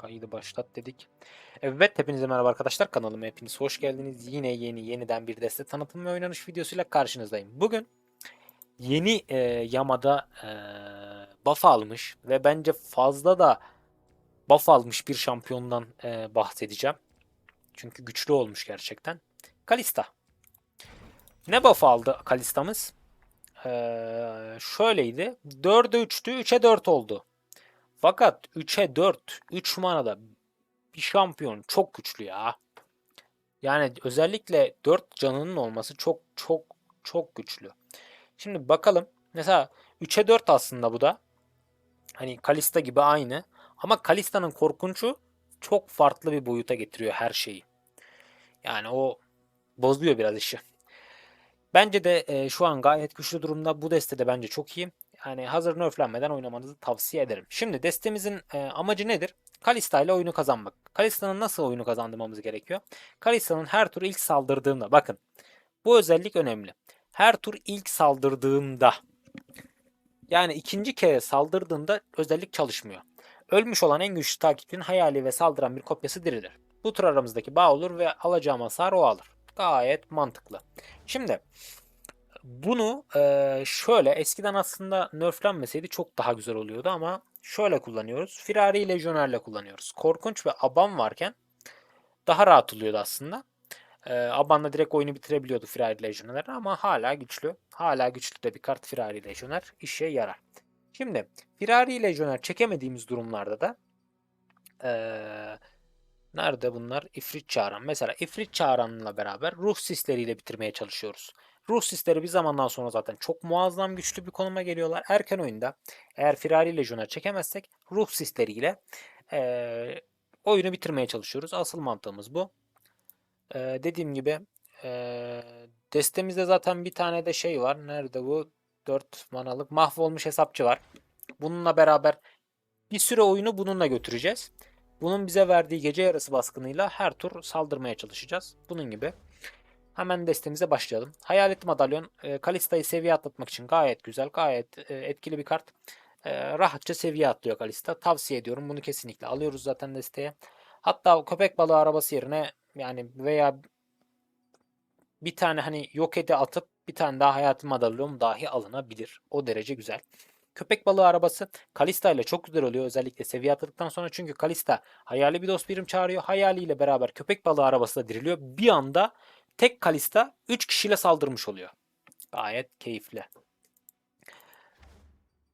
Kaydı başlat dedik. Evet hepinize merhaba arkadaşlar kanalıma hepiniz hoş geldiniz. Yine yeni yeniden bir deste tanıtım ve oynanış videosuyla karşınızdayım. Bugün yeni e, Yamada e, buff almış ve bence fazla da buff almış bir şampiyondan e, bahsedeceğim. Çünkü güçlü olmuş gerçekten. Kalista. Ne buff aldı Kalista'mız? Ee, şöyleydi. 4'e 3'tü. 3'e 4 oldu. Fakat 3'e 4, 3 manada bir şampiyon çok güçlü ya. Yani özellikle 4 canının olması çok çok çok güçlü. Şimdi bakalım. Mesela 3'e 4 aslında bu da. Hani Kalista gibi aynı. Ama Kalista'nın korkunçu çok farklı bir boyuta getiriyor her şeyi. Yani o bozuyor biraz işi. Bence de e, şu an gayet güçlü durumda. Bu deste de bence çok iyi. Yani hazır nerflenmeden oynamanızı tavsiye ederim. Şimdi destemizin e, amacı nedir? Kalista ile oyunu kazanmak. Kalista'nın nasıl oyunu kazandırmamız gerekiyor? Kalista'nın her tur ilk saldırdığında bakın. Bu özellik önemli. Her tur ilk saldırdığında yani ikinci kere saldırdığında özellik çalışmıyor. Ölmüş olan en güçlü takipçinin hayali ve saldıran bir kopyası dirilir. Bu tur aramızdaki bağ olur ve alacağım hasar o alır. Gayet mantıklı. Şimdi bunu e, şöyle eskiden aslında nerflenmeseydi çok daha güzel oluyordu ama şöyle kullanıyoruz. Firari Legioner'le kullanıyoruz. Korkunç ve Aban varken daha rahat oluyordu aslında. E, Aban'la direkt oyunu bitirebiliyordu Firari Legioner ama hala güçlü. Hala güçlü de bir kart Firari Legioner işe yarar. Şimdi Firari Legioner çekemediğimiz durumlarda da e, nerede bunlar? İfrit Çağıran. Mesela İfrit Çağıran'la beraber ruh sisleriyle bitirmeye çalışıyoruz. Ruh sisleri bir zamandan sonra zaten çok muazzam güçlü bir konuma geliyorlar. Erken oyunda eğer Firari Legion'a çekemezsek ruh sisleriyle e, oyunu bitirmeye çalışıyoruz. Asıl mantığımız bu. E, dediğim gibi e, destemizde zaten bir tane de şey var. Nerede bu? 4 manalık mahvolmuş hesapçı var. Bununla beraber bir süre oyunu bununla götüreceğiz. Bunun bize verdiği gece yarısı baskınıyla her tur saldırmaya çalışacağız. Bunun gibi. Hemen destemize başlayalım. Hayalet Madalyon e, Kalista'yı seviye atlatmak için gayet güzel, gayet e, etkili bir kart. E, rahatça seviye atlıyor Kalista. Tavsiye ediyorum. Bunu kesinlikle alıyoruz zaten desteğe. Hatta köpek balığı arabası yerine yani veya bir tane hani yok ede atıp bir tane daha hayatı madalyon dahi alınabilir. O derece güzel. Köpek balığı arabası Kalista ile çok güzel oluyor özellikle seviye atladıktan sonra çünkü Kalista hayali bir dost birim çağırıyor. Hayaliyle beraber köpek balığı arabası da diriliyor. Bir anda tek Kalista 3 kişiyle saldırmış oluyor. Gayet keyifli.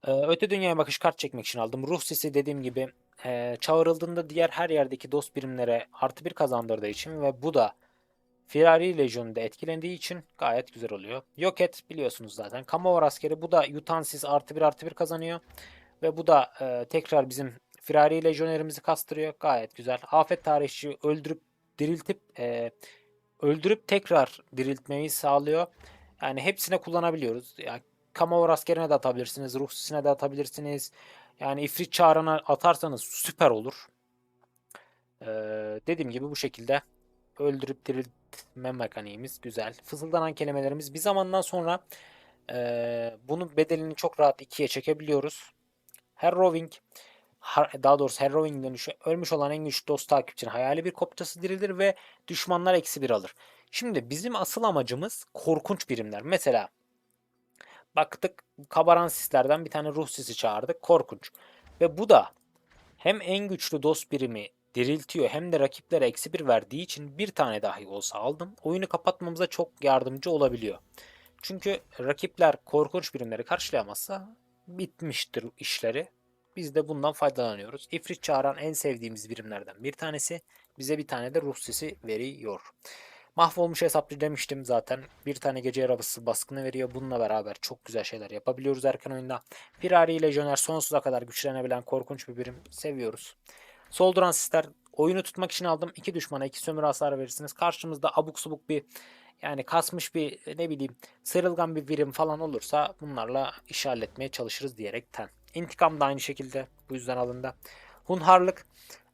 Ee, öte dünyaya bakış kart çekmek için aldım. Ruh sesi dediğim gibi e, çağrıldığında diğer her yerdeki dost birimlere artı bir kazandırdığı için ve bu da Firari Legion'da etkilendiği için gayet güzel oluyor. Yok et biliyorsunuz zaten. Kamor askeri bu da Yutansis artı bir artı bir kazanıyor. Ve bu da e, tekrar bizim Firari Legionerimizi kastırıyor. Gayet güzel. Afet tarihçi öldürüp diriltip e, öldürüp tekrar diriltmeyi sağlıyor. Yani hepsine kullanabiliyoruz. Yani Kamor askerine de atabilirsiniz. Ruh sisine de atabilirsiniz. Yani ifrit çağrına atarsanız süper olur. Ee, dediğim gibi bu şekilde öldürüp diriltme mekaniğimiz güzel. Fısıldanan kelimelerimiz bir zamandan sonra e, bunun bedelini çok rahat ikiye çekebiliyoruz. Harrowing daha doğrusu Harrowing dönüşü ölmüş olan en güçlü dost takipçinin hayali bir kopçası dirilir ve düşmanlar eksi bir alır. Şimdi bizim asıl amacımız korkunç birimler. Mesela baktık kabaran sislerden bir tane ruh sisi çağırdık. Korkunç. Ve bu da hem en güçlü dost birimi diriltiyor hem de rakiplere eksi bir verdiği için bir tane dahi olsa aldım. Oyunu kapatmamıza çok yardımcı olabiliyor. Çünkü rakipler korkunç birimleri karşılayamazsa bitmiştir işleri. Biz de bundan faydalanıyoruz. İfrit çağıran en sevdiğimiz birimlerden bir tanesi. Bize bir tane de ruh sesi veriyor. Mahvolmuş hesaplı demiştim zaten. Bir tane gece arabası baskını veriyor. Bununla beraber çok güzel şeyler yapabiliyoruz erken oyunda. Firari Legioner sonsuza kadar güçlenebilen korkunç bir birim. Seviyoruz. Solduran sisler oyunu tutmak için aldım. İki düşmana iki sömürü hasarı verirsiniz. Karşımızda abuk subuk bir yani kasmış bir ne bileyim sıyrılgan bir birim falan olursa bunlarla iş halletmeye çalışırız diyerekten. İntikam da aynı şekilde bu yüzden alındı. Hunharlık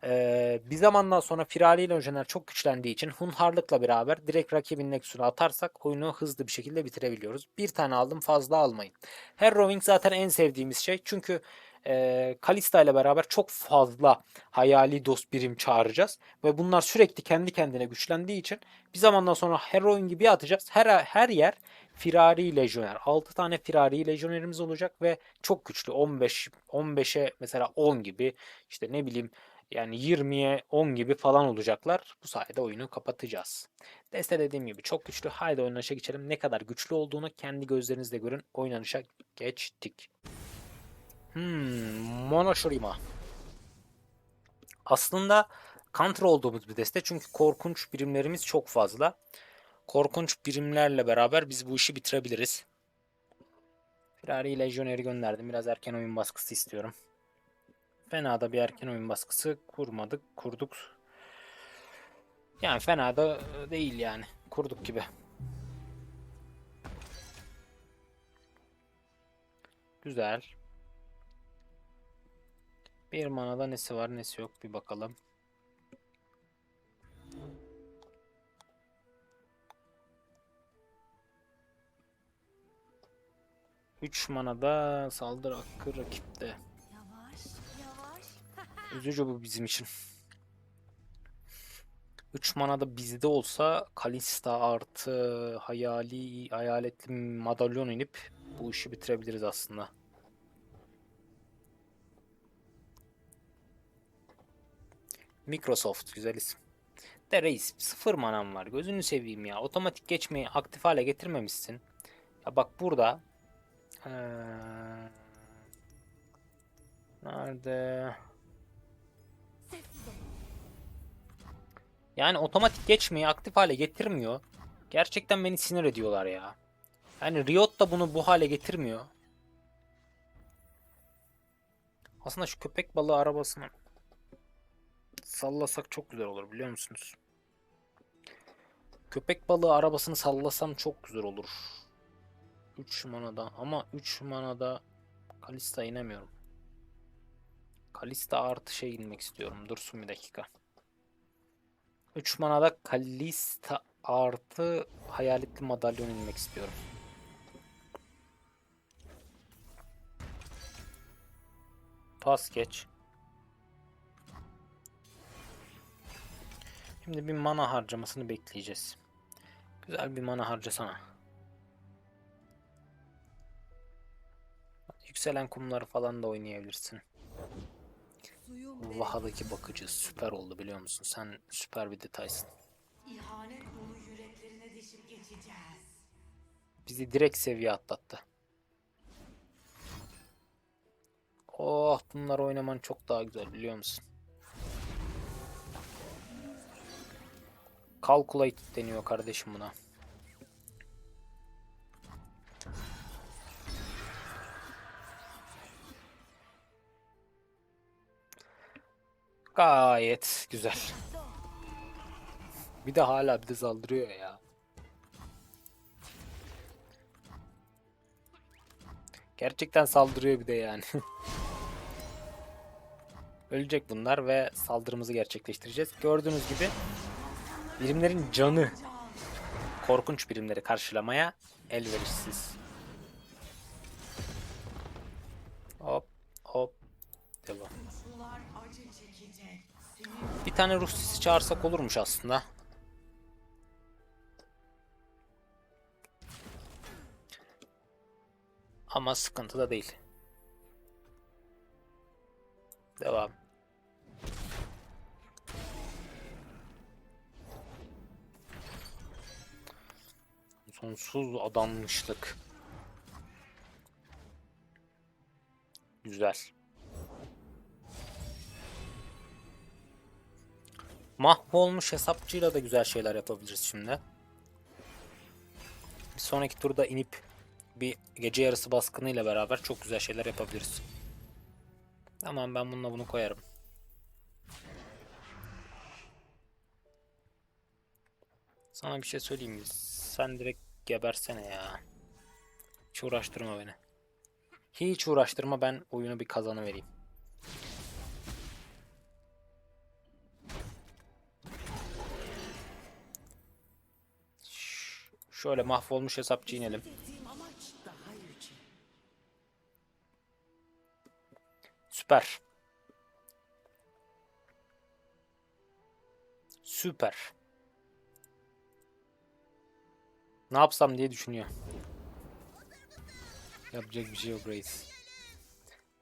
ee, bir zamandan sonra Firari Legioner çok güçlendiği için Hunharlıkla beraber direkt rakibin Nexus'unu atarsak oyunu hızlı bir şekilde bitirebiliyoruz. Bir tane aldım fazla almayın. Harrowing zaten en sevdiğimiz şey çünkü e, Kalista ile beraber çok fazla hayali dost birim çağıracağız. Ve bunlar sürekli kendi kendine güçlendiği için bir zamandan sonra heroin gibi atacağız. Her, her yer firari lejyoner. 6 tane firari lejyonerimiz olacak ve çok güçlü. 15 15'e mesela 10 gibi işte ne bileyim yani 20'ye 10 gibi falan olacaklar. Bu sayede oyunu kapatacağız. Deste dediğim gibi çok güçlü. Haydi oynanışa geçelim. Ne kadar güçlü olduğunu kendi gözlerinizle görün. Oynanışa geçtik. Hmm, Monoshorima. Aslında counter olduğumuz bir deste. Çünkü korkunç birimlerimiz çok fazla. Korkunç birimlerle beraber biz bu işi bitirebiliriz. Firari Legionnaire gönderdim. Biraz erken oyun baskısı istiyorum. Fena da bir erken oyun baskısı kurmadık. Kurduk. Yani fena da değil yani. Kurduk gibi. Güzel. Bir manada nesi var nesi yok bir bakalım. Üç manada saldırı hakkı rakipte. Yavaş, yavaş. Üzücü bu bizim için. 3 mana da bizde olsa Kalista artı hayali hayaletli madalyon inip bu işi bitirebiliriz aslında. Microsoft güzel isim. De reis sıfır manam var. Gözünü seveyim ya. Otomatik geçmeyi aktif hale getirmemişsin. Ya bak burada. Ee, nerede? Yani otomatik geçmeyi aktif hale getirmiyor. Gerçekten beni sinir ediyorlar ya. Yani Riot da bunu bu hale getirmiyor. Aslında şu köpek balığı arabasını sallasak çok güzel olur biliyor musunuz? Köpek balığı arabasını sallasam çok güzel olur. 3 manada ama 3 manada Kalista inemiyorum. Kalista artı şey inmek istiyorum. Dursun bir dakika. 3 manada Kalista artı hayaletli madalyon inmek istiyorum. Pas geç. Şimdi bir mana harcamasını bekleyeceğiz. Güzel bir mana harcasana. Yükselen kumları falan da oynayabilirsin. Vaha'daki bakıcı süper oldu biliyor musun? Sen süper bir detaysın. ihanet dolu yüreklerine dişip geçeceğiz. Bizi direkt seviye atlattı. Oh bunlar oynaman çok daha güzel biliyor musun? Calculate deniyor kardeşim buna. Gayet güzel. Bir de hala bir de saldırıyor ya. Gerçekten saldırıyor bir de yani. Ölecek bunlar ve saldırımızı gerçekleştireceğiz. Gördüğünüz gibi birimlerin canı korkunç birimleri karşılamaya elverişsiz. Hop hop devam. Bir tane ruh sisi çağırsak olurmuş aslında. Ama sıkıntı da değil. Devam. Sonsuz adanmışlık. Güzel. Mahvolmuş hesapçıyla da güzel şeyler yapabiliriz şimdi. Bir sonraki turda inip bir gece yarısı baskınıyla beraber çok güzel şeyler yapabiliriz. Tamam ben bununla bunu koyarım. Sana bir şey söyleyeyim mi? Sen direkt gebersene ya. Hiç uğraştırma beni. Hiç uğraştırma ben oyunu bir kazanı vereyim. Ş- Şöyle mahvolmuş hesapçı inelim. Süper. Süper. Ne yapsam diye düşünüyor. Yapacak bir şey yok reis.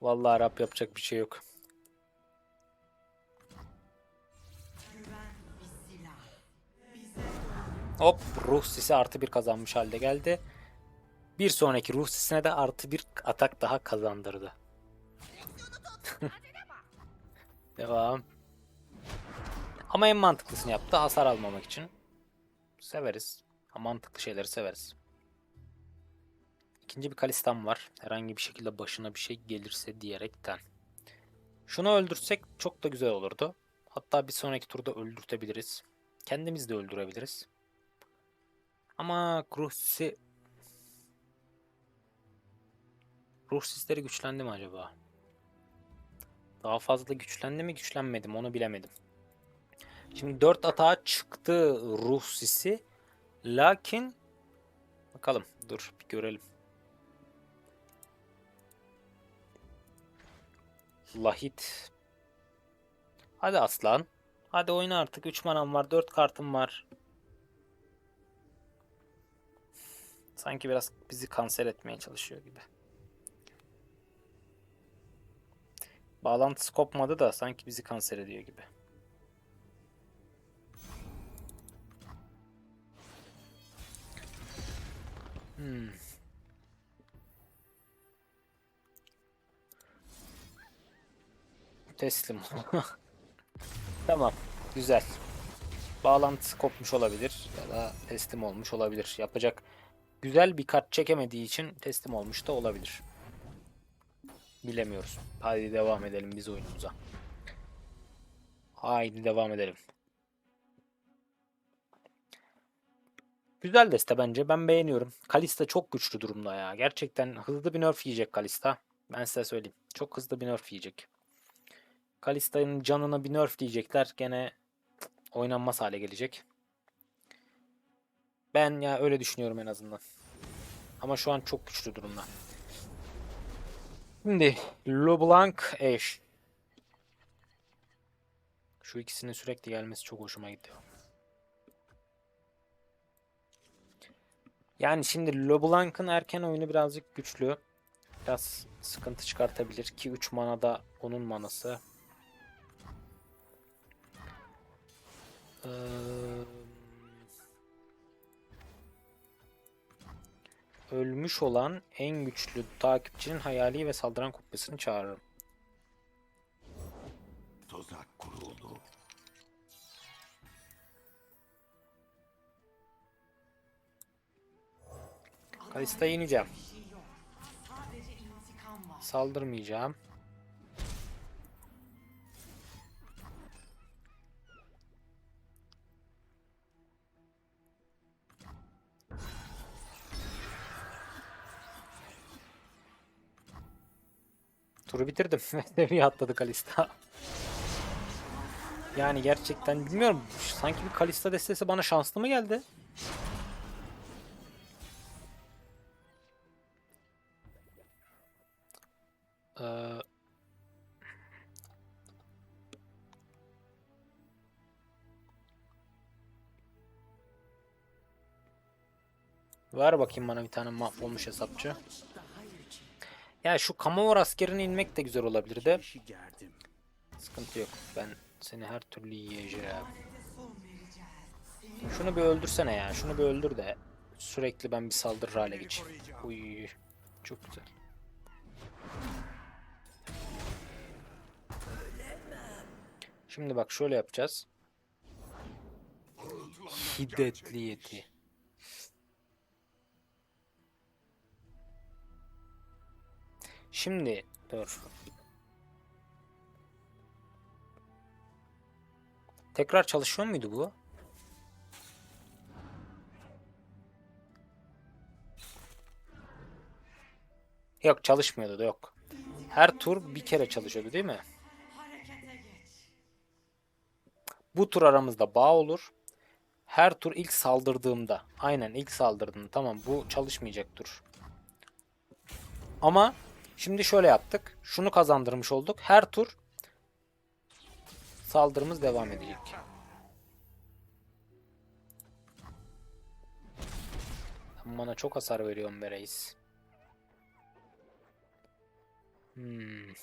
Vallahi Arap yapacak bir şey yok. Hop ruh sisi artı bir kazanmış halde geldi. Bir sonraki ruh sisine de artı bir atak daha kazandırdı. Devam. Ama en mantıklısını yaptı hasar almamak için. Severiz. Mantıklı şeyleri severiz. İkinci bir Kalistan var. Herhangi bir şekilde başına bir şey gelirse diyerekten. Şunu öldürsek çok da güzel olurdu. Hatta bir sonraki turda öldürtebiliriz. Kendimiz de öldürebiliriz. Ama ruh sisi... Ruh sisleri güçlendi mi acaba? Daha fazla güçlendi mi güçlenmedi mi onu bilemedim. Şimdi 4 atağa çıktı ruh sisi. Lakin bakalım dur bir görelim. Lahit. Hadi aslan. Hadi oyna artık. 3 manam var. 4 kartım var. Sanki biraz bizi kanser etmeye çalışıyor gibi. Bağlantısı kopmadı da sanki bizi kanser ediyor gibi. Hmm. Teslim. tamam. Güzel. Bağlantısı kopmuş olabilir ya da teslim olmuş olabilir. Yapacak güzel bir kart çekemediği için teslim olmuş da olabilir. Bilemiyoruz. Haydi devam edelim biz oyunumuza. Haydi devam edelim. Güzel deste bence. Ben beğeniyorum. Kalista çok güçlü durumda ya. Gerçekten hızlı bir nerf yiyecek Kalista. Ben size söyleyeyim. Çok hızlı bir nerf yiyecek. Kalista'nın canına bir nerf diyecekler. Gene oynanmaz hale gelecek. Ben ya öyle düşünüyorum en azından. Ama şu an çok güçlü durumda. Şimdi LeBlanc Ash. Şu ikisinin sürekli gelmesi çok hoşuma gidiyor. Yani şimdi LeBlanc'ın erken oyunu birazcık güçlü. Biraz sıkıntı çıkartabilir ki 3 mana da onun manası. Ee, ölmüş olan en güçlü takipçinin hayali ve saldıran kubbesini çağırırım. Tuzak İntikam var. Saldırmayacağım. Turu bitirdim. Seviye atladı Kalista. Yani gerçekten bilmiyorum. Sanki bir Kalista destesi bana şanslı mı geldi? Ver bakayım bana bir tane mahvolmuş hesapçı. Ya şu Kamor askerine inmek de güzel olabilirdi. İşi gerdim. Sıkıntı yok. Ben seni her türlü yiyeceğim. Şunu bir öldürsene ya. Şunu bir öldür de sürekli ben bir saldırır hale geçeyim. Uy. Çok güzel. Şimdi bak şöyle yapacağız. Hiddetli yeti. Şimdi dur. Tekrar çalışıyor muydu bu? Yok çalışmıyordu da yok. Her tur bir kere çalışıyordu değil mi? Bu tur aramızda bağ olur. Her tur ilk saldırdığımda. Aynen ilk saldırdığımda. Tamam bu çalışmayacak tur. Ama Şimdi şöyle yaptık. Şunu kazandırmış olduk. Her tur saldırımız devam edecek. Bana çok hasar veriyorsun be reis. Hmm.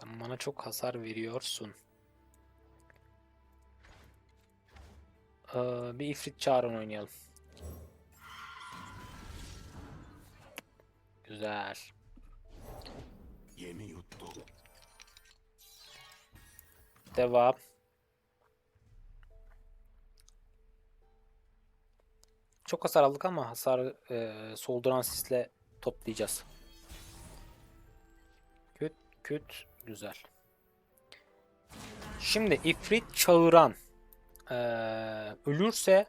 Sen bana çok hasar veriyorsun. Ee, bir ifrit çağırın oynayalım. Güzel. Yemi yuttu. Devam. Çok hasar aldık ama hasarı e, solduran sisle toplayacağız. Küt küt güzel. Şimdi ifrit çağıran e, ölürse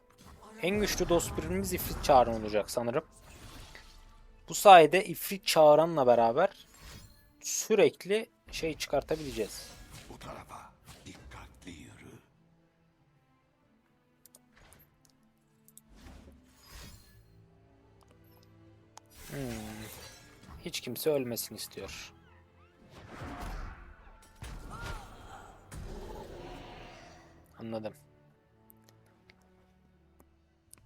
en güçlü dost birimiz ifrit çağıran olacak sanırım. Bu sayede ifrit çağıranla beraber sürekli şey çıkartabileceğiz. Bu tarafa dikkatli yürü. Hmm. Hiç kimse ölmesin istiyor. Anladım.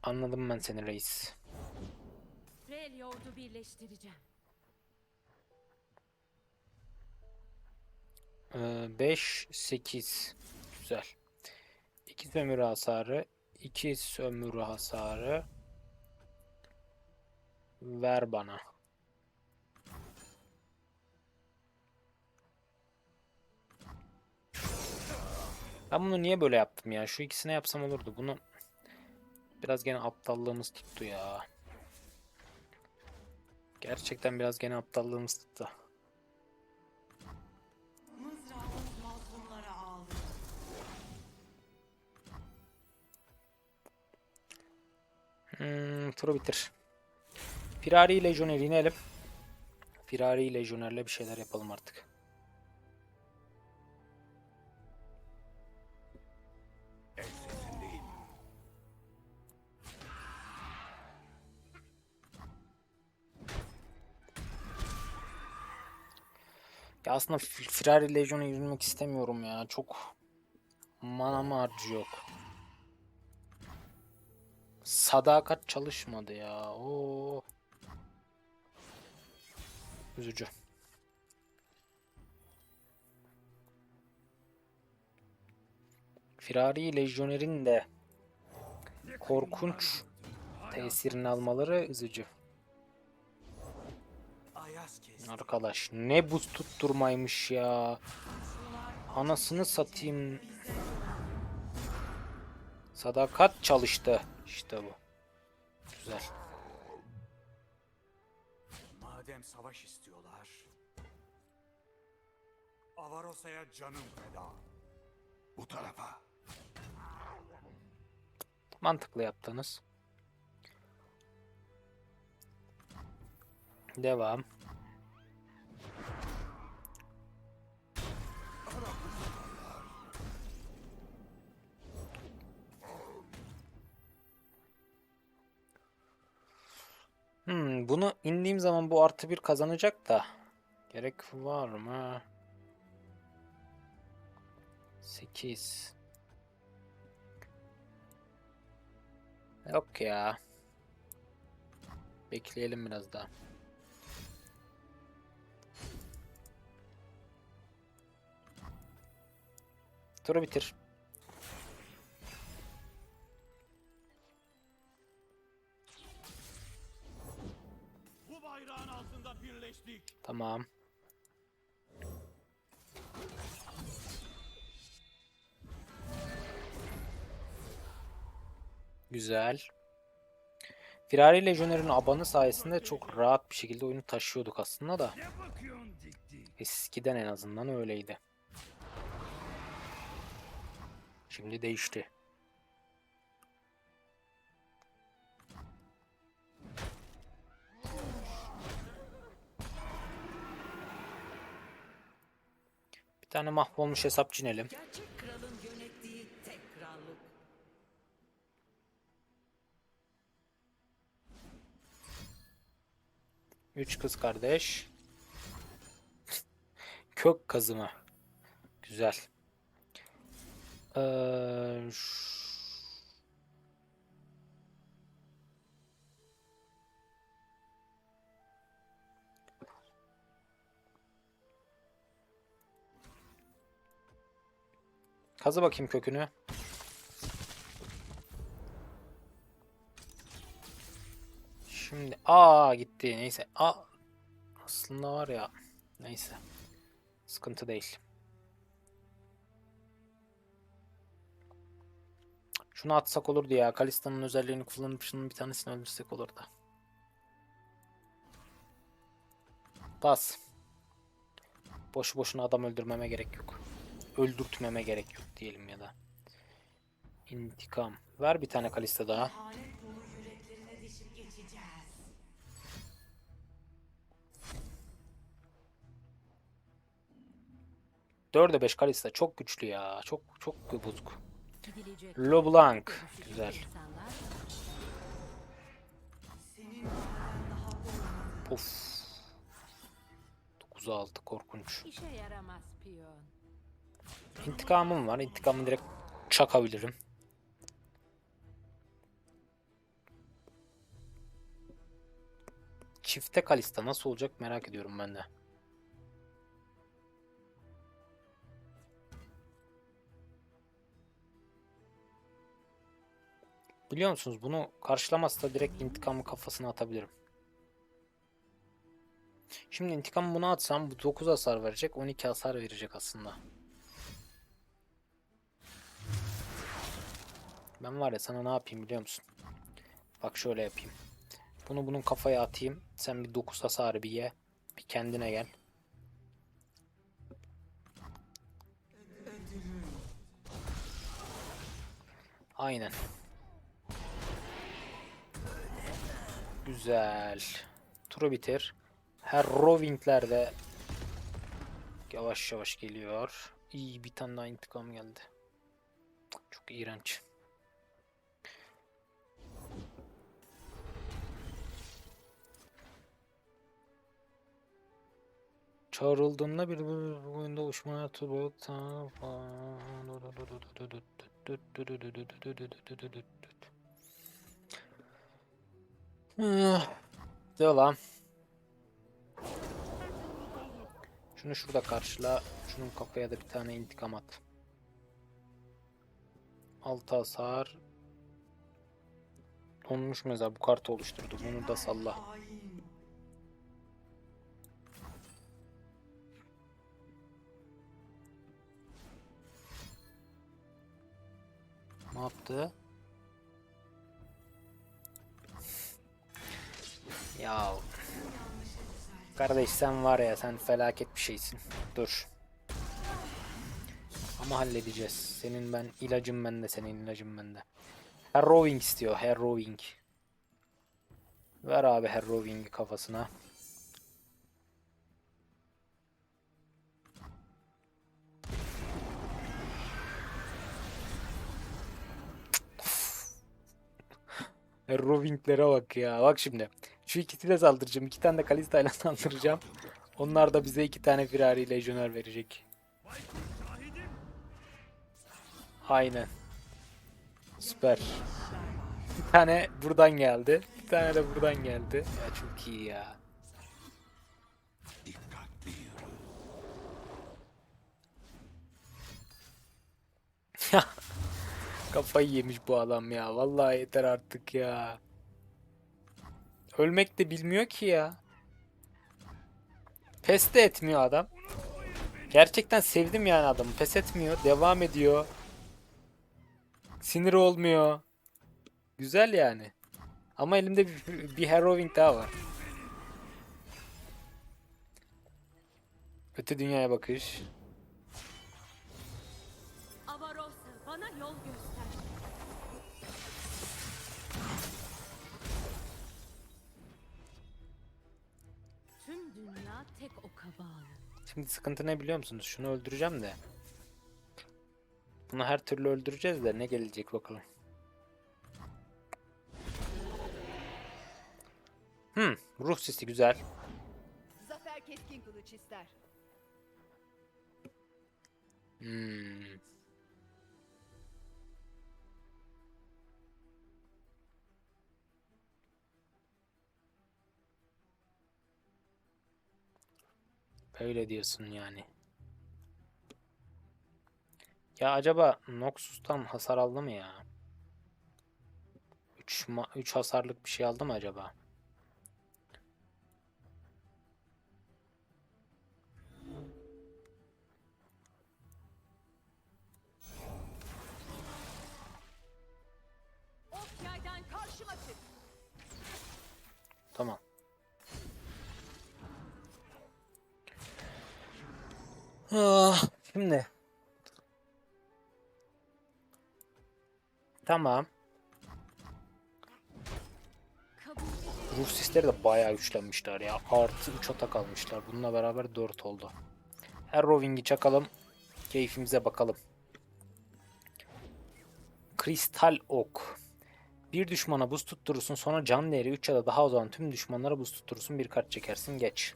Anladım ben seni reis. Rel yordu birleştireceğim. 5 8 güzel. 2 sömürü hasarı, 2 sömürü hasarı ver bana. Ben bunu niye böyle yaptım ya? Şu ikisine yapsam olurdu. Bunu biraz gene aptallığımız tuttu ya. Gerçekten biraz gene aptallığımız tuttu. Hmm, turu bitir. Firari Legionnaire inelim. Firari Legionnaire'le bir şeyler yapalım artık. Ya aslında F- Firari Legion'a yürümek istemiyorum ya. Çok manamı harcıyor. Sadakat çalışmadı ya. Oo. Üzücü. Firari Legionnaire'in de korkunç tesirini almaları üzücü. Arkadaş ne buz tutturmaymış ya. Anasını satayım. Sadakat çalıştı. İşte bu. Güzel. Madem savaş istiyorlar. Avarosa'ya canım feda. Bu tarafa. Mantıklı yaptınız. Devam. Hmm, bunu indiğim zaman bu artı bir kazanacak da. Gerek var mı? 8 Yok ya. Bekleyelim biraz daha. Turu bitir. Tamam. Güzel. Firari Legionnaires abanı sayesinde çok rahat bir şekilde oyunu taşıyorduk aslında da. Eskiden en azından öyleydi. Şimdi değişti. tane mahvolmuş hesap cinelim. Üç kız kardeş. Kök kazımı. Güzel. Ee, Kazı bakayım kökünü. Şimdi aa gitti neyse. Aa aslında var ya neyse. Sıkıntı değil. Şunu atsak olurdu ya. Kalista'nın özelliğini kullanıp şunun bir tanesini öldürsek olurdu. Bas. Boşu boşuna adam öldürmeme gerek yok. Öldürtmeme gerek yok diyelim ya da. İntikam. Ver bir tane Kalista daha. Dörde 5 Kalista çok güçlü ya. Çok çok bozuk. LeBlanc. Güzel. Of. 9'a 6 korkunç. işe yaramaz piyon. İntikamım var. İntikamı direkt çakabilirim. Çifte Kalista nasıl olacak merak ediyorum ben de. Biliyor musunuz bunu karşılamazsa direkt intikamı kafasına atabilirim. Şimdi intikamı buna atsam bu 9 hasar verecek 12 hasar verecek aslında. Ben var ya sana ne yapayım biliyor musun? Bak şöyle yapayım. Bunu bunun kafaya atayım. Sen bir 9 hasarı bir ye. Bir kendine gel. Aynen. Güzel. Turu bitir. Her Roving'ler de yavaş yavaş geliyor. İyi bir tane daha intikam geldi. Çok iğrenç. Çağrıldığında bir bu oyunda uçmaya tutup Devam. Şunu şurada karşıla. Şunun kafaya da bir tane intikam at. Altı hasar. Donmuş mezar bu kartı oluşturdu. Bunu da salla. Ne yaptı? Ya kardeş sen var ya sen felaket bir şeysin. Dur. Ama halledeceğiz. Senin ben ilacım bende, senin ilacın bende. Harrowing istiyor, Harrowing. Ver abi Harrowing'i kafasına. Harrowing'lere bak ya. Bak şimdi. Şu ikisiyle saldıracağım. iki tane de Kalista ile saldıracağım. Onlar da bize iki tane firari lejyoner verecek. Aynen. Süper. Bir tane buradan geldi. Bir tane de buradan geldi. Ya çok iyi ya. Yürü. Kafayı yemiş bu adam ya. Vallahi yeter artık ya. Ölmek de bilmiyor ki ya. Pes de etmiyor adam. Gerçekten sevdim yani adamı. Pes etmiyor. Devam ediyor. Sinir olmuyor. Güzel yani. Ama elimde bir, bir Harrowing daha var. Öte dünyaya bakış. Bağlı. Şimdi sıkıntı ne biliyor musunuz? Şunu öldüreceğim de. Bunu her türlü öldüreceğiz de ne gelecek bakalım. Hmm, ruh sesi güzel. keskin kılıç ister. Hmm. Böyle diyorsun yani. Ya acaba Noxus'tan hasar aldı mı ya? 3 3 hasarlık bir şey aldı mı acaba? Tamam. Ah, şimdi. Tamam. Ruh sisleri de bayağı güçlenmişler ya. Artı 3 atak almışlar. Bununla beraber 4 oldu. Her Roving'i çakalım. Keyfimize bakalım. Kristal Ok. Bir düşmana buz tutturursun sonra can değeri 3 ya da daha olan tüm düşmanlara buz tutturursun bir kart çekersin geç.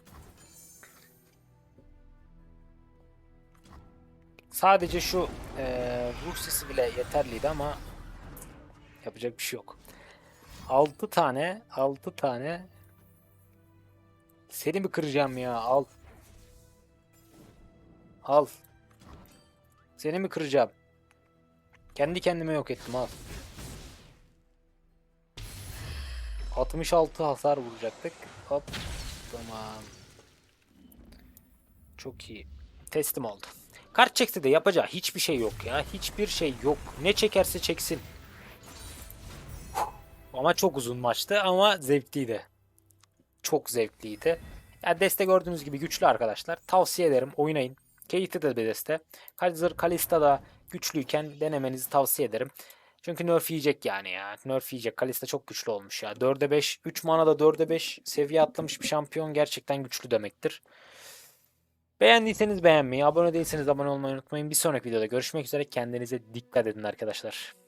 Sadece şu eee ruh sisi bile yeterliydi ama yapacak bir şey yok. 6 tane 6 tane seni mi kıracağım ya al. Al. Seni mi kıracağım? Kendi kendime yok ettim al. 66 hasar vuracaktık. Hop. Tamam. Çok iyi. Teslim oldu. Kart çekse de yapacağı hiçbir şey yok ya. Hiçbir şey yok. Ne çekerse çeksin. Ama çok uzun maçtı ama zevkliydi. Çok zevkliydi. Ya deste gördüğünüz gibi güçlü arkadaşlar. Tavsiye ederim oynayın. Keyifli de bir deste. Kaiser Kalista da güçlüyken denemenizi tavsiye ederim. Çünkü nerf yiyecek yani ya. Nerf yiyecek. Kalista çok güçlü olmuş ya. 4'e 5. 3 manada 4'e 5 seviye atlamış bir şampiyon gerçekten güçlü demektir. Beğendiyseniz beğenmeyi, abone değilseniz abone olmayı unutmayın. Bir sonraki videoda görüşmek üzere. Kendinize dikkat edin arkadaşlar.